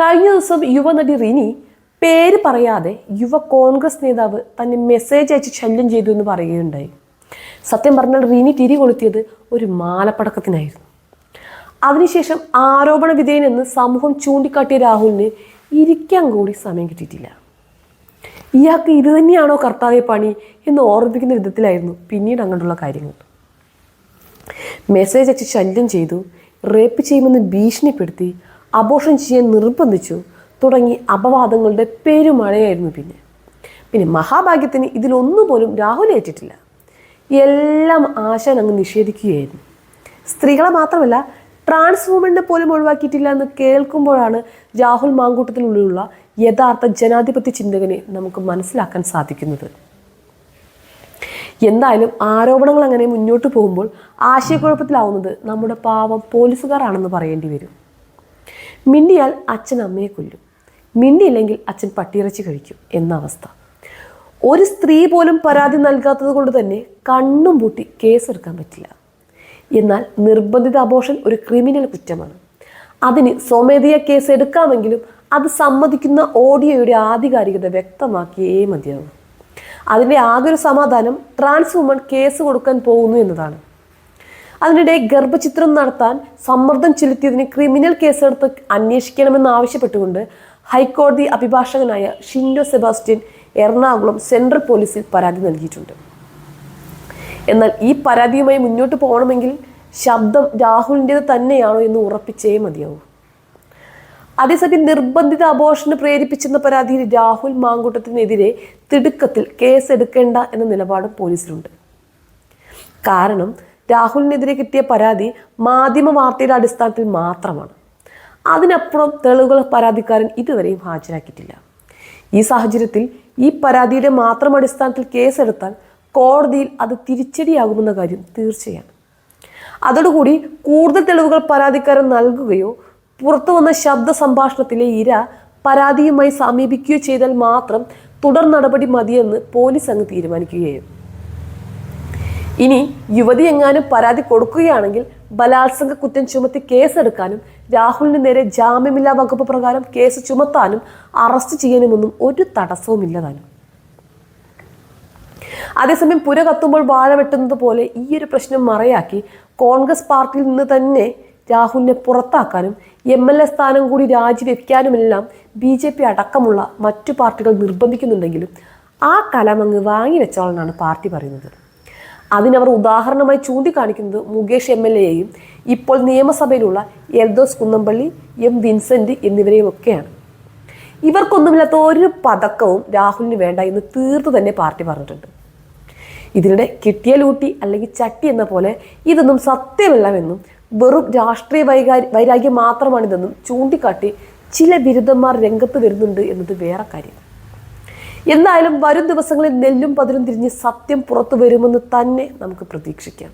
കഴിഞ്ഞ ദിവസം യുവനടി റിനി പേര് പറയാതെ യുവ കോൺഗ്രസ് നേതാവ് തന്നെ മെസ്സേജ് അയച്ച് ശല്യം ചെയ്തു എന്ന് പറയുകയുണ്ടായി. സത്യം പറഞ്ഞാൽ റിനി തിരി കൊളുത്തിയത് ഒരു മാലപ്പടക്കത്തിനായിരുന്നു. അതിനുശേഷം ആരോപണ വിധേയനെന്ന് സമൂഹം ചൂണ്ടിക്കാട്ടിയ രാഹുലിന് ഇരിക്കാൻ കൂടി സമയം കിട്ടിയിട്ടില്ല. ഇയാൾക്ക് ഇത് തന്നെയാണോ കർത്താവെ പണി എന്ന് ഓർമ്മിപ്പിക്കുന്ന വിധത്തിലായിരുന്നു പിന്നീട് അങ്ങോട്ടുള്ള കാര്യങ്ങൾ. മെസ്സേജ് അയച്ച് ശല്യം ചെയ്തു റേപ്പ് ചെയ്യുമെന്ന് ഭീഷണിപ്പെടുത്തി അബോഷൻ ചെയ്യാൻ നിർബന്ധിച്ചു. തുടങ്ങി അപവാദങ്ങളുടെ പെരുമഴയായിരുന്നു പിന്നെ. പിന്നെ മഹാഭാഗ്യത്തിന് ഇതിലൊന്നും പോലും രാഹുൽ ഏറ്റിട്ടില്ല. എല്ലാം ആശാൻ അങ്ങ് നിഷേധിക്കുകയായിരുന്നു. സ്ത്രീകളെ മാത്രമല്ല ട്രാൻസ് വുമനെ പോലും ഒഴിവാക്കിയിട്ടില്ല എന്ന് കേൾക്കുമ്പോഴാണ് രാഹുൽ മാങ്കൂട്ടത്തിനുള്ളിലുള്ള യഥാർത്ഥ ജനാധിപത്യ ചിന്തകനെ നമുക്ക് മനസ്സിലാക്കാൻ സാധിക്കുന്നത്. എന്തായാലും ആരോപണങ്ങൾ അങ്ങനെ മുന്നോട്ട് പോകുമ്പോൾ ആശയക്കുഴപ്പത്തിലാവുന്നത് നമ്മുടെ പാവം പോലീസുകാരാണെന്ന് പറയേണ്ടി വരും. മിണ്ടിയാൽ അച്ഛൻ അമ്മയെ കൊല്ലും. മിണ്ടിയില്ലെങ്കിൽ അച്ഛൻ പട്ടിയിറച്ചി കഴിക്കും എന്ന അവസ്ഥ. ഒരു സ്ത്രീ പോലും പരാതി നൽകാത്തത് കൊണ്ട് തന്നെ കണ്ണും പൂട്ടി കേസെടുക്കാൻ പറ്റില്ല. എന്നാൽ നിർബന്ധിത അബോഷൻ ഒരു ക്രിമിനൽ കുറ്റമാണ്. അതിന് സ്വമേധയ കേസ് എടുക്കാമെങ്കിലും അത് സമ്മതിക്കുന്ന ഓഡിയോയുടെ ആധികാരികത വ്യക്തമാക്കിയേ മതിയാവും. അതിന്റെ ആകെ ഒരു സമാധാനം ട്രാൻസ് വുമൺ കേസ് കൊടുക്കാൻ പോകുന്നു എന്നതാണ്. അതിനിടെ ഗർഭചിത്രം നടത്താൻ സമ്മർദ്ദം ചെലുത്തിയതിന് ക്രിമിനൽ കേസെടുത്ത് അന്വേഷിക്കണമെന്ന് ആവശ്യപ്പെട്ടുകൊണ്ട് ഹൈക്കോടതി അഭിഭാഷകനായ ഷിൻഡോ സെബാസ്റ്റ്യൻ എറണാകുളം സെൻട്രൽ പോലീസിൽ പരാതി നൽകിയിട്ടുണ്ട്. എന്നാൽ ഈ പരാതിയുമായി മുന്നോട്ട് പോകണമെങ്കിൽ ശബ്ദം രാഹുലിന്റേത് തന്നെയാണോ എന്ന് ഉറപ്പിച്ചേ മതിയാവൂ. അതേസമയം നിർബന്ധിത അബോഷന് പ്രേരിപ്പിച്ചെന്ന പരാതിയിൽ രാഹുൽ മാങ്കൂട്ടത്തിനെതിരെ തിടുക്കത്തിൽ കേസെടുക്കേണ്ട എന്ന നിലപാടും പോലീസിലുണ്ട്. കാരണം രാഹുലിനെതിരെ കിട്ടിയ പരാതി മാധ്യമ വാർത്തയുടെ അടിസ്ഥാനത്തിൽ മാത്രമാണ്. അതിനപ്പുറം തെളിവുകൾ പരാതിക്കാരൻ ഇതുവരെയും ഹാജരാക്കിയിട്ടില്ല. ഈ സാഹചര്യത്തിൽ ഈ പരാതിയുടെ മാത്രം അടിസ്ഥാനത്തിൽ കേസെടുത്താൽ കോടതിയിൽ അത് തിരിച്ചടിയാകുമെന്ന കാര്യം തീർച്ചയാണ്. അതോടുകൂടി കൂടുതൽ തെളിവുകൾ പരാതിക്കാരൻ നൽകുകയോ പുറത്തു വന്ന ശബ്ദ സംഭാഷണത്തിലെ ഇര പരാതിയുമായി സമീപിക്കുകയോ ചെയ്താൽ മാത്രം തുടർ നടപടി മതിയെന്ന് പോലീസ് അങ്ങ് തീരുമാനിക്കുകയായിരുന്നു. ഇനി യുവതി എങ്ങാനും പരാതി കൊടുക്കുകയാണെങ്കിൽ ബലാത്സംഗ കുറ്റം ചുമത്തി കേസെടുക്കാനും രാഹുലിന് നേരെ ജാമ്യമില്ലാ വകുപ്പ് പ്രകാരം കേസ് ചുമത്താനും അറസ്റ്റ് ചെയ്യാനുമൊന്നും ഒരു തടസ്സവുമില്ല താനും അതേസമയം പുര കത്തുമ്പോൾ വാഴ വെട്ടുന്നത് പോലെ ഈ ഒരു പ്രശ്നം മറയാക്കി കോൺഗ്രസ് പാർട്ടിയിൽ നിന്ന് തന്നെ രാഹുലിനെ പുറത്താക്കാനും എം എൽ എ സ്ഥാനം കൂടി രാജിവെക്കാനുമെല്ലാം ബി ജെ പി അടക്കമുള്ള മറ്റു പാർട്ടികൾ നിർബന്ധിക്കുന്നുണ്ടെങ്കിലും ആ കലമങ്ങ് വാങ്ങിവെച്ചോളെന്നാണ് പാർട്ടി പറയുന്നത്. അതിനവർ ഉദാഹരണമായി ചൂണ്ടിക്കാണിക്കുന്നത് മുകേഷ് എം എൽ എയെയും ഇപ്പോൾ നിയമസഭയിലുള്ള എൽദോസ് കുന്നമ്പള്ളി എം വിൻസെന്റ് എന്നിവരെയും ഒക്കെയാണ് ഇവർക്കൊന്നുമില്ലാത്ത ഒരു പതക്കവും രാഹുലിന് വേണ്ട എന്ന് തീർത്തു തന്നെ പാർട്ടി പറഞ്ഞിട്ടുണ്ട്. ഇതിനിടെ കിട്ടിയ ലൂട്ടി അല്ലെങ്കിൽ ചട്ടി എന്ന പോലെ ഇതൊന്നും സത്യമല്ലെന്നും വെറും രാഷ്ട്രീയ വൈകാരി വൈരാഗ്യം മാത്രമാണിതെന്നും ചൂണ്ടിക്കാട്ടി ചില ബിരുദന്മാർ രംഗത്ത് വരുന്നുണ്ട് എന്നത് വേറെ കാര്യം. എന്തായാലും വരും ദിവസങ്ങളിൽ നെല്ലും പതിരും തിരിഞ്ഞ് സത്യം പുറത്തു വരുമെന്ന് തന്നെ നമുക്ക് പ്രതീക്ഷിക്കാം.